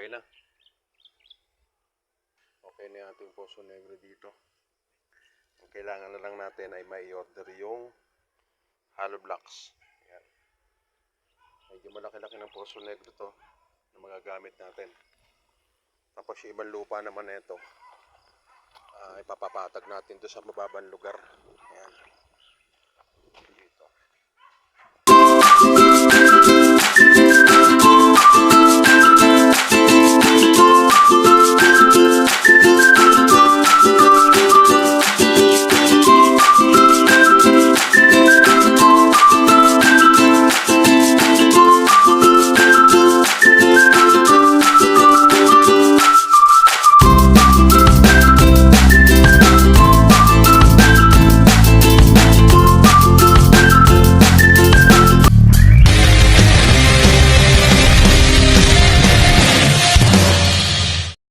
Okay na. Okay na yung ating poso negro dito. Ang kailangan na lang natin ay may order yung hollow blocks. Ayan. Medyo malaki-laki ng poso negro to na magagamit natin. Tapos yung ibang lupa naman na ito, ah, ipapapatag natin to sa mababang lugar. Ayan.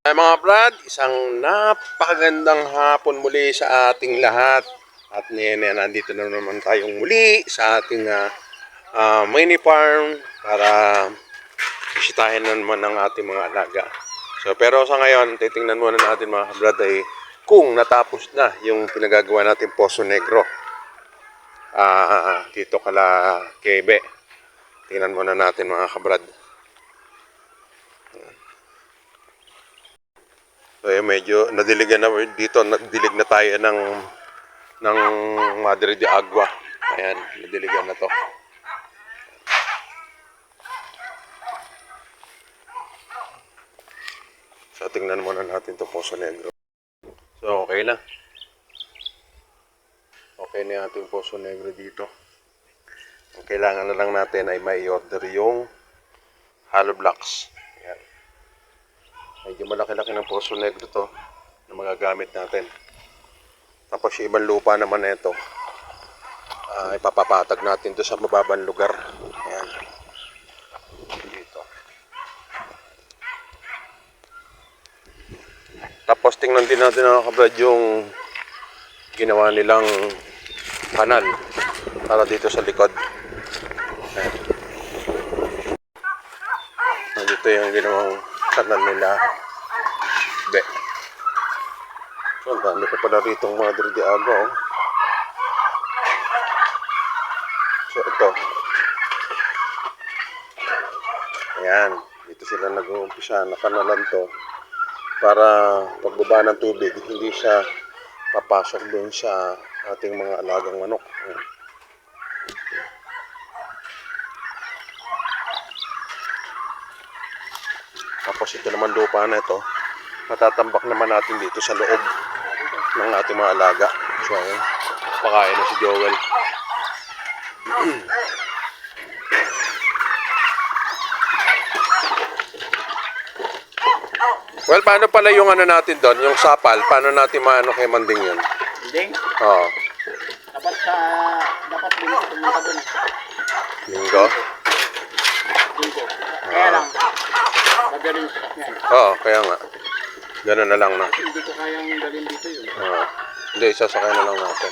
Ay mga brad, isang napakagandang hapon muli sa ating lahat. At nene, nandito na naman tayong muli sa ating ah, ah, mini farm para bisitahin na naman ang ating mga alaga. So, pero sa ngayon, titingnan muna natin mga brad ay kung natapos na yung pinagagawa natin Poso Negro. Ah, dito kala Kebe. Tingnan muna natin mga kabrad. So, eh, medyo nadiligan na dito, nagdilig na tayo ng ng Madre de Agua. Ayan, nadiligan na to. So, tingnan muna natin to Poso Negro. So, okay na. Okay na yung ating Poso Negro dito. Ang kailangan na lang natin ay may order yung hollow blocks. Medyo malaki-laki ng poso negro to na magagamit natin. Tapos yung ibang lupa naman na ito, ah, ipapapatag natin to sa mababang lugar. Ayan. Dito. Tapos tingnan din natin mga kabrad yung ginawa nilang kanal para dito sa likod. Ayan. Nandito yung ginawang kanal nila. Be. So, ang dami pa pala rito ang de Agua, oh. So, ito. Ayan. Dito sila nag-uumpisa. Nakanalan to. Para pagbaba ng tubig, hindi siya papasok doon sa ating mga alagang manok. Ayan. Tapos ito naman lupa na ito, matatambak naman natin dito sa loob ng ating mga alaga. So, ayun, pakain na si Joel. well, paano pala yung ano natin doon, yung sapal, paano natin maano kay Manding yun? Hindi. Oo, Dapat sa dapat linggo pumunta doon. linggo. Linggo. Kaya lang. Magaling sa kanya. Oo, kaya nga. Ganun na lang na. Hindi ko kayang dalhin dito yun. Oo. Hindi, sasakay na lang natin.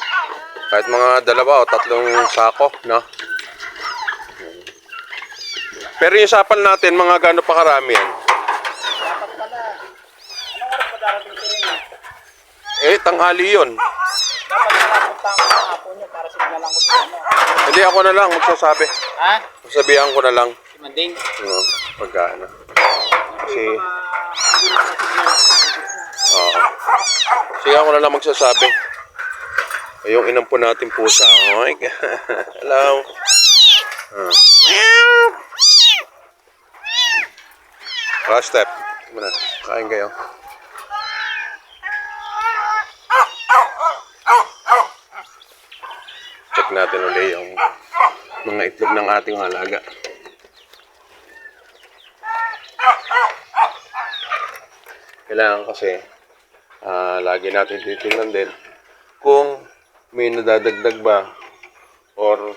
Kahit mga dalawa o tatlong sako, no? Pero yung sapal natin, mga gano pa karami yan? Dapat pala. Anong oras darating si Rene? Eh, tanghali yun. Dapat pala puntahan ko ng apo niyo para signalan ko sa. Hindi, ako na lang magsasabi. Ha? Sabihan ko na lang. Si Manding? No, pagka ano. Kasi, oo. Sige, ako na lang magsasabi. Yung inampo natin pusa. Oh my God. Hello. Ah. Last step. Muna. Kain kayo. Check natin ulit yung mga itlog ng ating alaga. Kailangan kasi ah, lagi natin titingnan din kung may nadadagdag ba or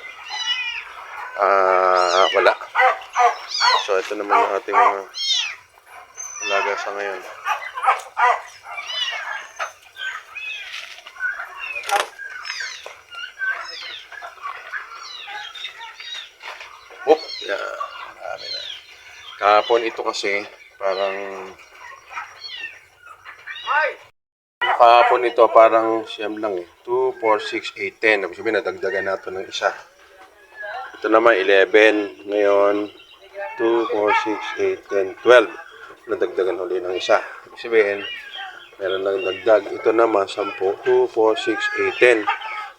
ah, wala. So ito naman yung ating mga alaga sa ngayon. Oop! Yeah. Kahapon ito kasi Parang kahapon ito parang siyam lang eh. 2, 4, 6, 8, 10. Ibig sabihin nadagdagan natin ng isa. Ito naman 11. Ngayon 2, 4, 6, 8, 10, 12. Nadagdagan ulit ng isa. Ibig sabihin meron lang dagdag. Ito naman 10. 2, 4, 6, 8, 10.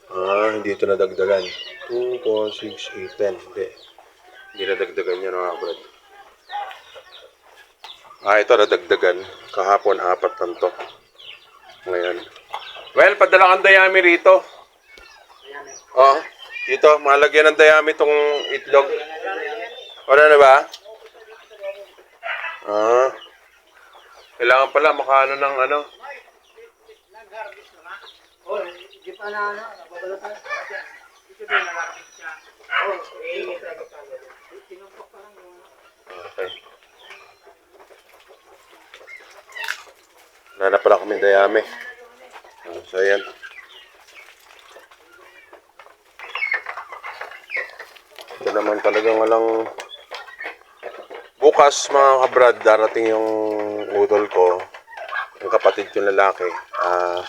Ah, hindi ito nadagdagan. 2, 4, 6, 8, 10. Hindi. Hindi nadagdagan yan mga brad. Ah, ito nadagdagan. Kahapon, apat lang to. Ngayon. Well, padala kang dayami rito. Oh, dito, malagyan ng dayami itong itlog. Wala na ba? Ah. Kailangan pala makano ng ano. Oh, di pa na ano, nababalatan. Ito din nalakit siya. Oh, eh, tinumpak pa lang yung Okay. Wala na pala kami dayami. Ah, So, ayan. Ito naman talagang walang... Bukas, mga kabrad, darating yung udol ko. Yung kapatid yung lalaki. Ah,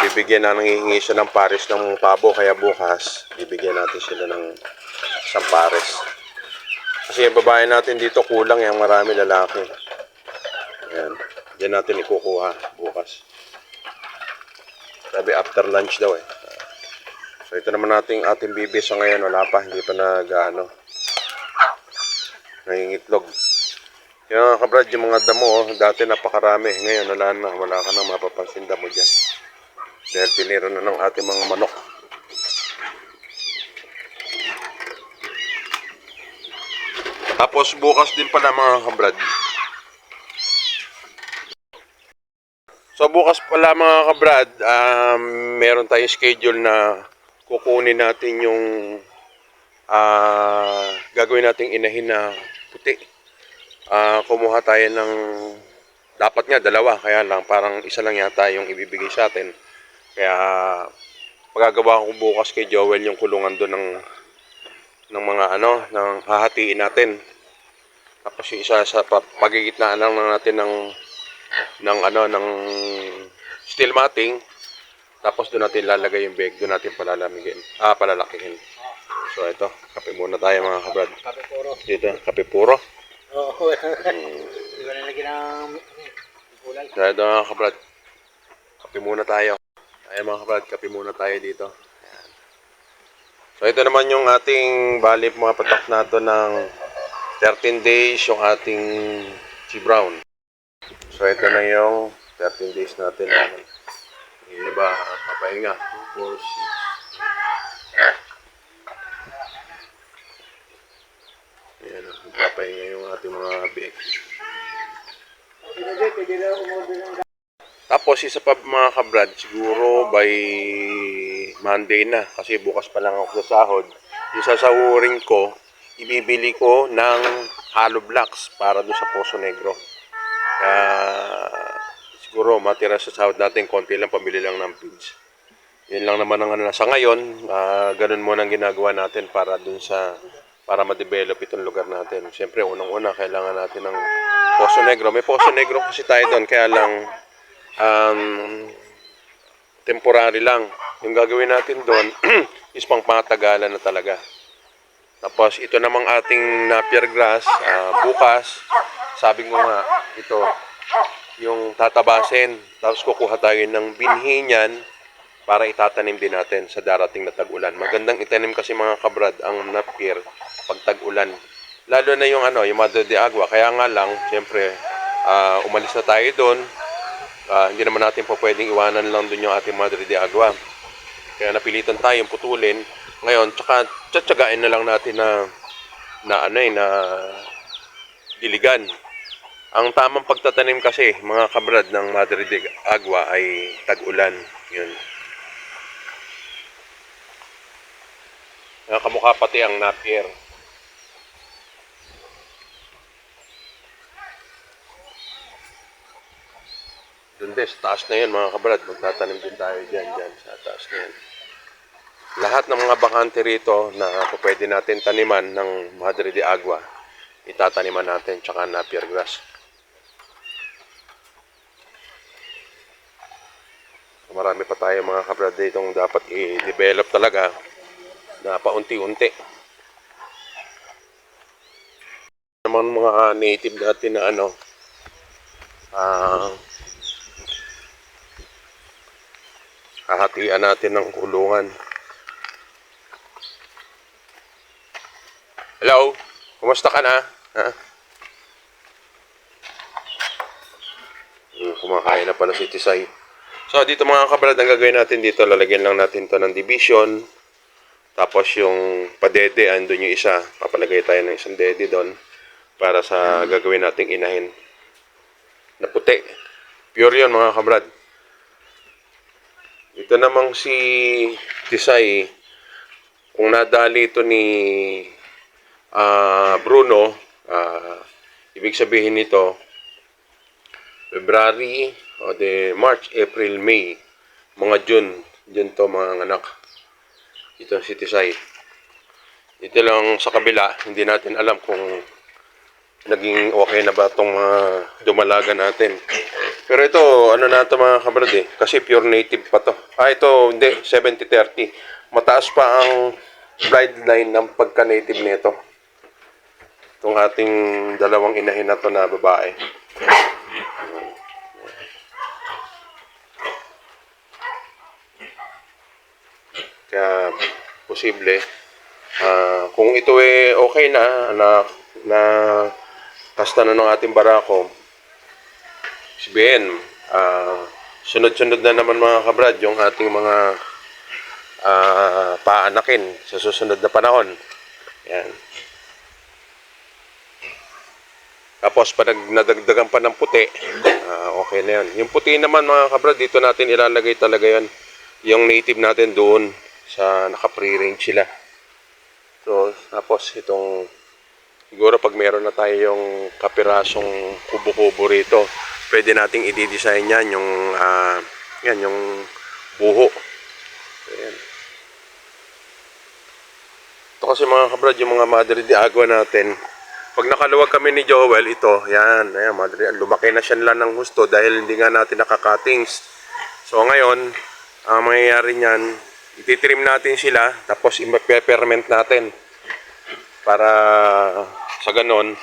bibigyan na nangihingi siya ng pares ng pabo. Kaya bukas, bibigyan natin sila ng isang pares. Kasi yung babae natin dito kulang yung marami lalaki. Ayan. Diyan natin ikukuha bukas. Sabi after lunch daw eh. So ito naman nating ating bibi sa ngayon. Wala pa. Hindi pa nag ano. Nangingitlog. Yung mga kabrad, yung mga damo, oh, dati napakarami. Ngayon, wala na. Wala ka na mapapansin damo dyan. Dahil tinira na ng ating mga manok. Tapos bukas din pala mga kabrad. So bukas pala mga kabrad, um, meron tayong schedule na kukunin natin yung ah, gagawin nating inahin na puti. Ah, kumuha tayo ng dapat nga dalawa kaya lang parang isa lang yata yung ibibigay sa atin. Kaya magagawa ko bukas kay Joel yung kulungan doon ng ng mga ano, ng hahatiin natin. Tapos yung isa sa pa- pagigitnaan lang natin ng ng ano ng steel matting. Tapos doon natin lalagay yung bag, doon natin palalamigin. Ah, palalakihin. So ito, kape muna tayo mga kabrad. kape puro. Dito, kape puro. Oo. Di ba nalagyan ng kulay? So ito mga kabrad. Kape muna tayo. Ay mga kabrad, kape muna tayo dito. Ayan. So ito naman yung ating bali mga patak nato ng 13 days yung ating G Brown. So ito na yung 13 days natin na yung iba papahinga. 2, 4, 6. Ayan, papahinga yung ating mga ng Tapos isa pa mga kabrad, siguro by Monday na kasi bukas pa lang ako sa sahod. Yung sasahurin ko, ibibili ko ng hollow blocks para doon sa Poso Negro. Kaya siguro matira sa sahod natin, konti lang pamili lang ng feeds. Yun lang naman ang ano sa ngayon, ah, ganun muna ang ginagawa natin para dun sa para ma-develop itong lugar natin. Siyempre, unang-una, kailangan natin ng Poso Negro. May Poso Negro kasi tayo doon, kaya lang um, temporary lang. Yung gagawin natin doon is pang patagalan na talaga. Tapos ito namang ating napier grass, ah, bukas, sabi ko nga, ito, yung tatabasin. Tapos kukuha tayo ng binhi niyan para itatanim din natin sa darating na tag-ulan. Magandang itanim kasi mga kabrad ang napier pag tag-ulan. Lalo na yung ano, yung Madre de Agua. Kaya nga lang, siyempre, ah, umalis na tayo doon. Ah, hindi naman natin po pwedeng iwanan lang doon yung ating Madre de Agua. Kaya napilitan tayong putulin. Ngayon, tsaka tsatsagain na lang natin na na ano eh, na diligan. Ang tamang pagtatanim kasi, mga kabrad ng Madre de Agua ay tag-ulan. Yun. Nakakamukha pati ang napier. Doon din, taas na yun mga kabrad. Magtatanim din tayo dyan, dyan, sa taas na yan. Lahat ng mga bakante rito na pwede natin taniman ng Madre de Agua, itataniman natin, tsaka napier grass. Marami pa tayo mga kabrad ditong dapat i-develop talaga na paunti-unti. Naman mga native natin na ano, ah, hahatian natin ng kulungan. Hello? Kumusta ka na? Ha? Hmm, kumakain na pala si Tisay. So, dito mga kabrad, ang gagawin natin dito, lalagyan lang natin to ng division. Tapos yung padede, andun yung isa. Papalagay tayo ng isang dede doon para sa gagawin nating inahin. Na puti. Pure yun mga kabrad. Ito namang si Tisay, kung nadali ito ni ah, Bruno, ah, ibig sabihin nito, February, o de March, April, May, mga June, June to mga anak. Ito si Tisay. Ito lang sa kabila, hindi natin alam kung naging okay na ba itong mga dumalaga natin. Pero ito, ano na ito mga kabrad eh, kasi pure native pa to. Ah, ito, hindi, 70-30. Mataas pa ang bloodline ng pagka-native nito. Itong ating dalawang inahin na to na babae. Kaya posible ah, kung ito eh okay na na na kasta na ng ating barako sabihin ah, sunod-sunod na naman mga kabrad yung ating mga ah, paanakin sa susunod na panahon. Yan. Tapos pag nadagdagan pa ng puti. Ah, okay na yan yung puti naman mga kabrad dito natin ilalagay talaga yan yung native natin doon sa naka-pre-range sila. So, tapos itong siguro pag meron na tayo yung kapirasong kubo-kubo rito, pwede nating i-design yan yung ah, yan yung buho. Ayan. Ito kasi mga kabrad, yung mga Madre de Agua natin, pag nakaluwag kami ni Joel, ito, yan, ayan, Madre, lumaki na siya nila ng gusto dahil hindi nga natin nakakatings. So ngayon, ang mangyayari niyan, ititrim natin sila, tapos i-peppermint natin para sa ganon,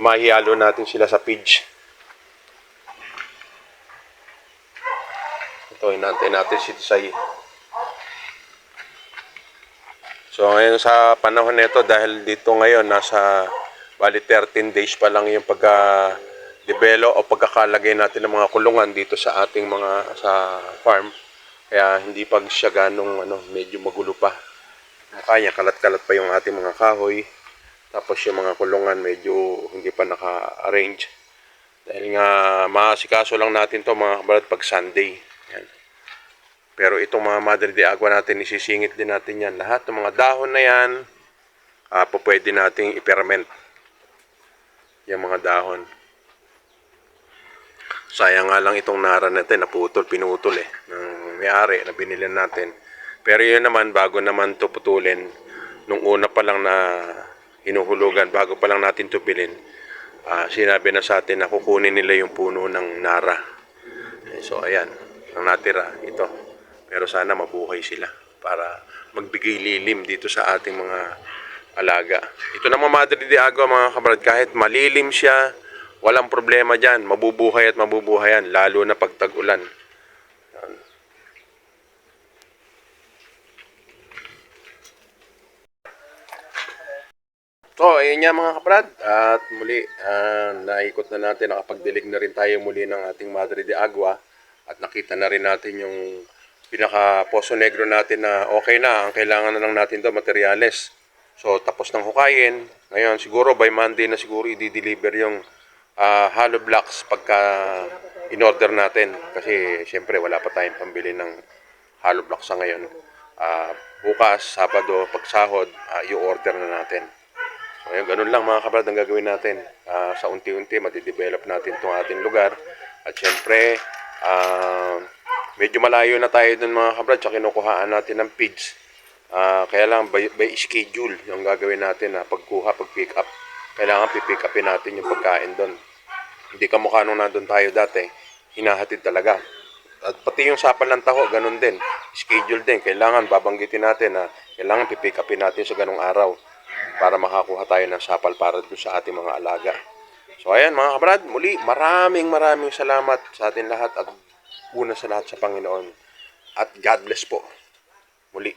mahihalo natin sila sa pidge. Ito, inantay natin si Tisay. So ngayon sa panahon nito dahil dito ngayon nasa bali 13 days pa lang yung pagka develop o pagkakalagay natin ng mga kulungan dito sa ating mga sa farm. Kaya hindi pag siya ganong ano, medyo magulo pa. Kaya kalat-kalat pa yung ating mga kahoy. Tapos yung mga kulungan medyo hindi pa naka-arrange. Dahil nga maasikaso lang natin to mga kabalad pag Sunday. Yan. Pero itong mga Madre de Agua natin, isisingit din natin yan. Lahat ng mga dahon na yan, uh, po pwede nating i-ferment. Yung mga dahon. Sayang nga lang itong nara natin, naputol, pinutol eh, ng may-ari na binili natin. Pero yun naman, bago naman to putulin, nung una pa lang na hinuhulugan, bago pa lang natin to bilhin, ah, sinabi na sa atin na kukunin nila yung puno ng nara. Eh, So ayan, ang natira ito. Pero sana mabuhay sila para magbigay lilim dito sa ating mga alaga. Ito naman Madre de Agua mga kabrad, kahit malilim siya, walang problema dyan. Mabubuhay at mabubuhay yan, lalo na pag tag-ulan. Yan. So, ayun nga mga kabrad. At muli, ah, naikot na natin, nakapagdilig na rin tayo muli ng ating Madre de Agua. At nakita na rin natin yung pinaka Poso Negro natin na okay na. Ang kailangan na lang natin daw materyales. So, tapos ng hukayin. Ngayon, siguro by Monday na siguro i-deliver yung ah, hollow blocks pagka in-order natin. Kasi, syempre, wala pa tayong pambili ng hollow blocks sa ngayon. Ah, bukas, Sabado, pagsahod, ah, i-order na natin. So, ayun, ganun lang mga kabrad ang gagawin natin. Ah, sa unti-unti, madidevelop natin itong ating lugar. At syempre, ah, medyo malayo na tayo dun mga kabrad sa kinukuhaan natin ng feeds. Ah, kaya lang by, by schedule yung gagawin natin na pagkuha, pag-pick up. Kailangan pipick upin natin yung pagkain doon. Hindi ka mukha nung nandun tayo dati, hinahatid talaga. At pati yung sapal ng taho, ganun din. Schedule din. Kailangan babanggitin natin na kailangan pipick upin natin sa ganung araw para makakuha tayo ng sapal para doon sa ating mga alaga. So ayan mga kabrad, muli maraming maraming salamat sa atin lahat at una sa lahat sa Panginoon. At God bless po. Muli.